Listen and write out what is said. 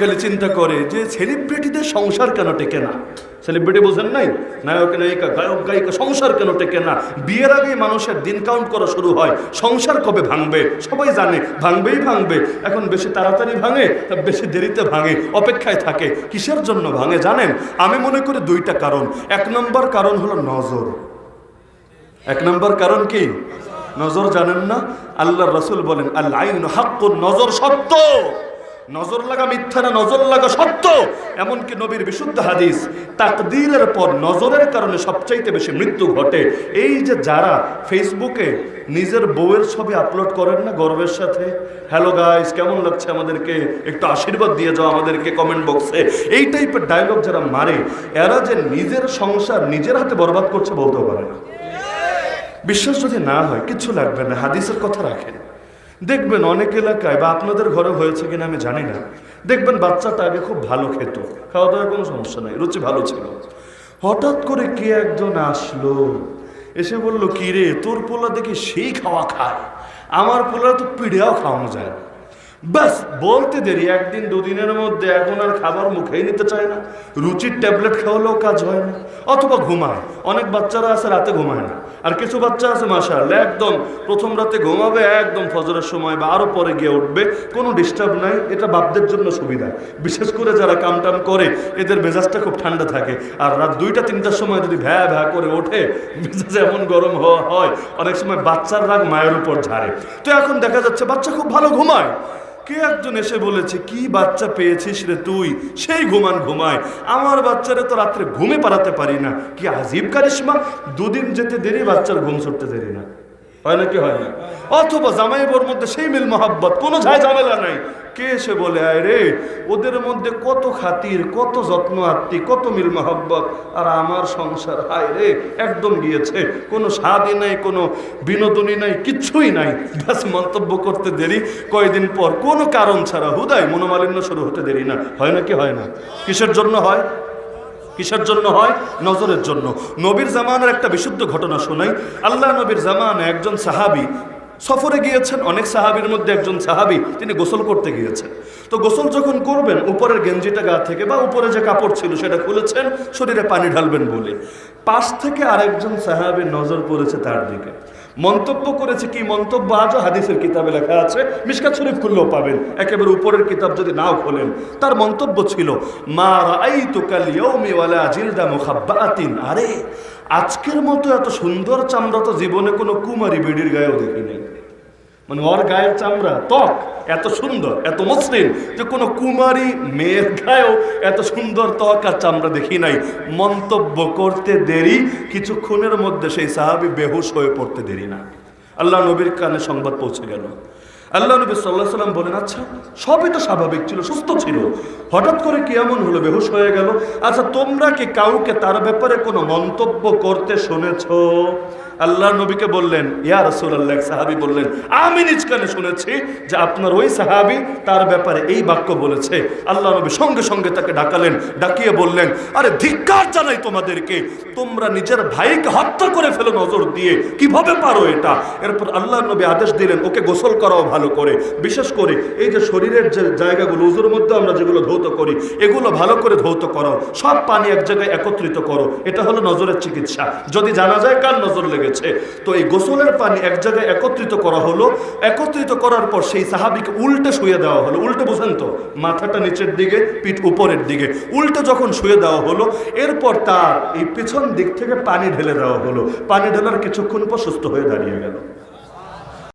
খালি চিন্তা করে যে সেলিব্রিটিদের সংসার কেন টেকে না? সেলিব্রিটি বোঝেন নাই? নায়ক, নায়িকা, গায়ক, গায়িকা, সংসার কেন টেকে না? বিয়ের আগেই মানুষের দিন কাউন্ট করা শুরু হয়। সংসার কবে ভাঙবে? সবাই জানে, ভাঙবেই ভাঙবে। এখন বেশি তাড়াতাড়ি ভাঙে, তা বেশি দেরিতে ভাঙে, অপেক্ষায় থাকে। কিসের জন্য ভাঙে জানেন? আমি মনে করি দুইটা কারণ। এক নম্বর কারণ হলো নজর। এক নম্বর কারণ কি? নজর জানেন না? আল্লাহ রসুল বলেন আল্লাহ হাক্কুর নজর সত্য। নজর লাগা মিথ্যা না, নজর লাগা সত্য। এমনকি নবীর বিশুদ্ধ হাদিস, তাকদীরের পর নজরের কারণে সবচাইতে বেশি মৃত্যু ঘটে। এই যে যারা ফেসবুকে নিজের বউয়ের ছবি আপলোড করেন না গর্বের সাথে? হ্যালো গাইস কেমন লাগছে আমাদেরকে? একটু আশীর্বাদ দিয়ে যাও আমাদেরকে কমেন্ট বক্সে এই টাইপের ডায়লগ যারা মারে, এরা যে নিজের সংসার নিজের হাতে বরবাদ করছে বলতেও পারে না। বিশ্বাস যদি না হয় কিচ্ছু লাগবে না, হাদিসের কথা রাখেন। দেখবেন অনেক এলাকায়, বা আপনাদের ঘরে হয়েছে কিনা আমি জানি না। দেখবেন বাচ্চাটা আগে খুব ভালো খেত। খাওয়া দাওয়ার কোনো সমস্যা নাই, রুচি ভালো ছিল। হঠাৎ করে কে একজন আসলো, এসে বলল কি রে তোর পোলা দেখি সেই খাওয়া খায়। আমার পোলা তো পিড়েও খাওয়ানো যায় না। ব্যাস, বলতে দেরি, একদিন দুদিনের মধ্যে এখন আর খাবার মুখেই নিতে চায় না। রুচির ট্যাবলেট খাওয়ালেও কাজ হয় না, অথবা ঘুমায়। অনেক বাচ্চারা আছে, রাতে ঘুমায় না। আর কিছু বাচ্চা আছে মাসাল একদম প্রথম রাতে ঘুমাবে, একদম ফজরের সময় বা আরও পরে গিয়ে উঠবে, কোনো ডিস্টার্ব নাই, এটা বাপদের জন্য সুবিধা। বিশেষ করে যারা কামটাম করে, এদের মেজাজটা খুব ঠান্ডা থাকে। আর রাত দুইটা, তিনটার সময় যদি ভ্যা ভ্যা করে ওঠে, মেজাজ এমন গরম হওয়া হয়, অনেক সময় বাচ্চার রাগ মায়ের উপর ঝাড়ে। তো এখন দেখা যাচ্ছে বাচ্চা খুব ভালো ঘুমায়। কে একজন এসে বলেছে, কি বাচ্চা পেয়েছিস রে তুই? সেই ঘুমান ঘুমায়। আমার বাচ্চারে তো রাত্রে ঘুমে পারাতে পারি না। কি আজিব কারিশমা? দুদিন যেতে দেরি, বাচ্চার ঘুম ছুটতে দেরি না। হয় না কি হয় না? অথবা জামাইবর মধ্যে সেই মিল মহাব্বত, কোনো ঝায় ঝামেলা নাই। কে এসে বলে, আয় রে, ওদের মধ্যে কত খাতির, কত যত্ন আত্মি, কত মিল মহাব্বত, আর আমার সংসার, হায় রে, একদম গিয়েছে। কোনো স্বাদই নাই, কোনো বিনোদনই নাই, কিচ্ছুই নাই। ব্যাস, মন্তব্য করতে দেরি। কয়দিন পর, কোনো কারণ ছাড়া হুদায় মনোমালিন্য শুরু হতে দেরি না। হয় না কি হয় না? কিসের জন্য হয়? কিসের জন্য হয়? নজরের জন্য। নবীর জামানের একটা বিশুদ্ধ ঘটনা শোনাই। আল্লাহ নবীর জামান একজন সাহাবি সফরে গিয়েছেন অনেক সাহাবির মধ্যে একজন সাহাবি, তিনি গোসল করতে গিয়েছেন। তো গোসল যখন করবেন, উপরের গেঞ্জিটা গা থেকে বা উপরে যে কাপড় ছিল সেটা খুলেছেন, শরীরে পানি ঢালবেন বলে। পাশ থেকে আরেকজন সাহাবির নজর পড়েছে তার দিকে। মন্তব্য করেছে, কি মন্তব্য? আজও হাদিসের কিতাবে লেখা আছে মিসকাত শরীফ খুললেও পাবেন। একেবারে উপরের কিতাব যদি নাও খোলেন। তার মন্তব্য ছিল, মা আরে আজকের মতো এত সুন্দর চামড়া তো জীবনে কোনো কুমারী বেডির গায়েও দেখিনি মানে ওর গায়ের চামড়া, ত্বক এত সুন্দর, এত মসৃণ যে কোনো কুমারী মেয়ের গায়েও এত সুন্দর ত্বক আর চামড়া দেখি নাই। মন্তব্য করতে দেরি, কিছুক্ষণের মধ্যে সেই সাহাবি বেহুশ হয়ে পড়তে দেরি না। আল্লাহ নবীর কানে সংবাদ পৌঁছে গেল। আল্লাহ নবী সাল্লাহ সাল্লাম বলেন আচ্ছা সবই তো স্বাভাবিক ছিল, সুস্থ ছিল। হঠাৎ করে কি এমন হলো? বেহুশ হয়ে গেল। আচ্ছা তোমরা কি কাউকে তার ব্যাপারে কোনো মন্তব্য করতে শুনেছ? আল্লাহ নবীকে বললেন, ইয়া রসুল্লাহ সাহাবি বললেন, আমি নিজ কানে শুনেছি যে আপনার ওই সাহাবি তার ব্যাপারে এই বাক্য বলেছে। আল্লাহ নবী সঙ্গে সঙ্গে তাকে ডাকালেন, ডাকিয়ে বললেন, আরে, ধিক্কার জানাই তোমাদেরকে। তোমরা নিজের ভাইকে হত্যা করে ফেলো নজর দিয়ে। কীভাবে পারো এটা? এরপর আল্লাহ নবী আদেশ দিলেন, ওকে গোসল করাও ভালো করে। বিশেষ করে এই যে শরীরের যে জায়গাগুলো উজুর মধ্যে আমরা যেগুলো ধৌত করি। এগুলো ভালো করে ধৌত করো। সব পানি এক জায়গায় একত্রিত করো। এটা হলো নজরের চিকিৎসা। যদি জানা যায় কার নজর লেগেছে। তো এই গোসলের পানি এক জায়গায় একত্রিত করা হলো। একত্রিত করার পর সেই সাহাবিকে উল্টে শুয়ে দেওয়া হলো। উল্টে বোঝেন তো, মাথাটা নিচের দিকে, পিঠ উপরের দিকে। উল্টে যখন শুয়ে দেওয়া হলো, এরপর তার এই পেছন দিক থেকে পানি ঢেলে দেওয়া হলো। পানি ঢেলার কিছুক্ষণ পর সুস্থ হয়ে দাঁড়িয়ে গেল।